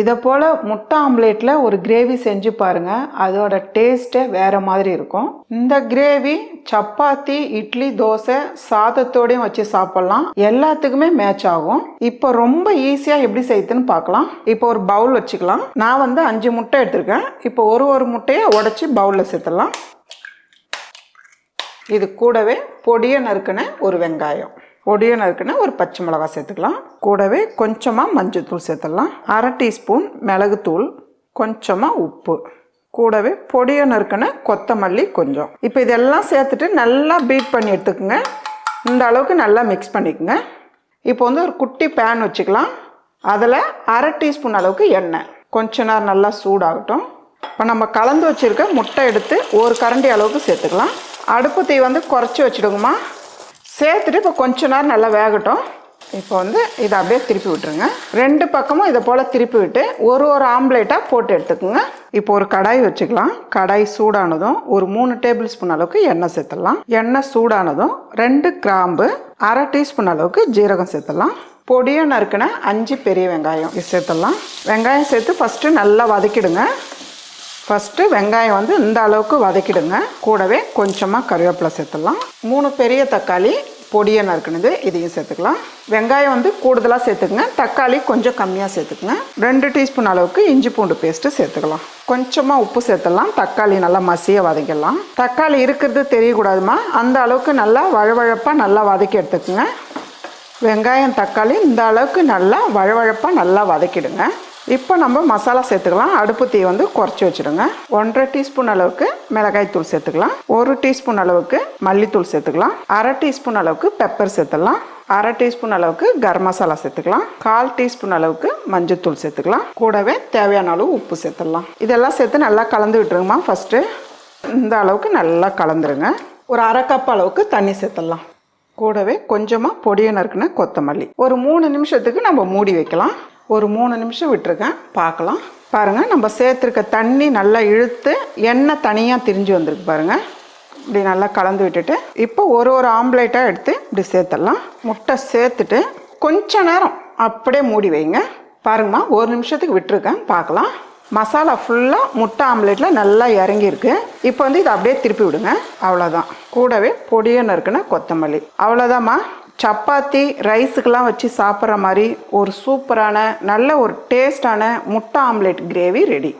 இதை போல் முட்டை ஆம்லேட்டில் ஒரு கிரேவி செஞ்சு பாருங்கள் அதோட டேஸ்ட்டே வேறு மாதிரி இருக்கும். இந்த கிரேவி சப்பாத்தி இட்லி தோசை சாதத்தோடையும் வச்சு சாப்பிட்லாம். எல்லாத்துக்குமே மேட்ச் ஆகும். இப்போ ரொம்ப ஈஸியாக எப்படி செய்யுதுன்னு பார்க்கலாம். இப்போ ஒரு பவுல் வச்சுக்கலாம். நான் வந்து அஞ்சு முட்டை எடுத்திருக்கேன். இப்போ ஒரு ஒரு முட்டையை உடச்சி பவுலில் சேர்த்துடலாம். இது கூடவே பொடியை நறுக்கின ஒரு வெங்காயம். பொடியை நறுக்கின ஒரு பச்சை மிளகாய் சேர்த்துக்கலாம். கூடவே கொஞ்சமாக மஞ்சள்தூள் சேர்த்துடலாம். அரை டீஸ்பூன் மிளகுத்தூள் கொஞ்சமாக உப்பு. கூடவே பொடியை நறுக்கின கொத்தமல்லி கொஞ்சம். இப்போ இதெல்லாம் சேர்த்துட்டு நல்லா பீட் பண்ணி எடுத்துக்கோங்க. இந்த அளவுக்கு நல்லா மிக்ஸ் பண்ணிக்கோங்க. இப்போ வந்து ஒரு குட்டி பேன் வச்சுக்கலாம். அதில் அரை டீஸ்பூன் அளவுக்கு எண்ணெய். கொஞ்ச நேரம் நல்லா சூடாகட்டும். இப்போ நம்ம கலந்து வச்சுருக்க முட்டை எடுத்து ஒரு கரண்டி அளவுக்கு சேர்த்துக்கலாம். அடுப்பு தீ வந்து குறைச்சி வச்சுடுங்கம்மா. சேர்த்துட்டு இப்போ கொஞ்ச நேரம் நல்லா வேகட்டும். இப்போ வந்து இதை அப்படியே திருப்பி விட்டுருங்க. ரெண்டு பக்கமும் இதை போல் திருப்பி விட்டு ஒரு ஒரு ஆம்லேட்டாக போட்டு எடுத்துக்கோங்க. இப்போ ஒரு கடாய் வச்சுக்கலாம். கடாய் சூடானதும் ஒரு மூணு டேபிள் ஸ்பூன் அளவுக்கு எண்ணெய் சேர்த்துடலாம். எண்ணெய் சூடானதும் ரெண்டு கிராம்பு அரை டீஸ்பூன் அளவுக்கு ஜீரகம் சேர்த்துடலாம். பொடியும் நறுக்கின அஞ்சு பெரிய வெங்காயம் சேர்த்துடலாம். வெங்காயம் சேர்த்து ஃபஸ்ட்டு நல்லா வதக்கிடுங்க. ஃபஸ்ட்டு வெங்காயம் வந்து இந்த அளவுக்கு வதக்கிடுங்க. கூடவே கொஞ்சமாக கருவேப்பிலை சேர்த்துடலாம். மூணு பெரிய தக்காளி பொடியை நறுக்குனது இதையும் சேர்த்துக்கலாம். வெங்காயம் வந்து கூடுதலாக சேர்த்துக்குங்க. தக்காளி கொஞ்சம் கம்மியாக சேர்த்துக்குங்க. ரெண்டு டீஸ்பூன் அளவுக்கு இஞ்சி பூண்டு பேஸ்ட்டு சேர்த்துக்கலாம். கொஞ்சமாக உப்பு சேர்த்துடலாம். தக்காளி நல்லா மசிய வதக்கிடலாம். தக்காளி இருக்கிறது தெரியக்கூடாதுமா. அந்த அளவுக்கு நல்லா வழவழப்பாக நல்லா வதக்கி எடுத்துக்குங்க. வெங்காயம் தக்காளி இந்த அளவுக்கு நல்லா வழவழப்பாக நல்லா வதக்கிடுங்க. இப்போ நம்ம மசாலா சேர்த்துக்கலாம். அடுப்பு தீ வந்து குறைச்சி வச்சுடுங்க. ஒன்றரை டீஸ்பூன் அளவுக்கு மிளகாய் தூள் சேர்த்துக்கலாம். ஒரு டீஸ்பூன் அளவுக்கு மல்லித்தூள் சேர்த்துக்கலாம். அரை டீஸ்பூன் அளவுக்கு பெப்பர் சேர்த்துடலாம். அரை டீஸ்பூன் அளவுக்கு கரம் மசாலா சேர்த்துக்கலாம். கால் டீஸ்பூன் அளவுக்கு மஞ்சத்தூள் சேர்த்துக்கலாம். கூடவே தேவையான அளவு உப்பு சேர்த்துடலாம். இதெல்லாம் சேர்த்து நல்லா கலந்து விட்டுருங்கம்மா. ஃபஸ்ட்டு இந்த அளவுக்கு நல்லா கலந்துருங்க. ஒரு அரை கப் அளவுக்கு தண்ணி சேர்த்துடலாம். கூடவே கொஞ்சமாக பொடியை நறுக்குன கொத்தமல்லி. ஒரு மூணு நிமிஷத்துக்கு நம்ம மூடி வைக்கலாம். ஒரு மூணு நிமிஷம் விட்டுருக்கேன். பார்க்கலாம். பாருங்கள் நம்ம சேர்த்துருக்க தண்ணி நல்லா இழுத்து எண்ணெய் தனியாக திரிஞ்சு வந்திருக்கு பாருங்கள் இப்படி நல்லா கலந்து விட்டுட்டு இப்போ ஒரு ஒரு ஆம்லேட்டாக எடுத்து இப்படி சேர்த்துடலாம். முட்டை சேர்த்துட்டு கொஞ்ச நேரம் அப்படியே மூடி வைங்க. பாருங்கம்மா ஒரு நிமிஷத்துக்கு விட்டுருக்கேன். பார்க்கலாம். மசாலா ஃபுல்லாக முட்டை ஆம்லேட்டில் நல்லா இறங்கியிருக்கு. இப்போ வந்து இதை அப்படியே திருப்பி விடுங்க. அவ்வளோதான் கூடவே பொடியன்னு நறுக்குன கொத்தமல்லி. அவ்வளோதாம்மா சப்பாத்தி ரைஸுக்கெலாம் வச்சு சாப்பிட்ற மாதிரி ஒரு சூப்பரான நல்ல ஒரு டேஸ்டான முட்டை ஆம்லேட் கிரேவி ரெடி.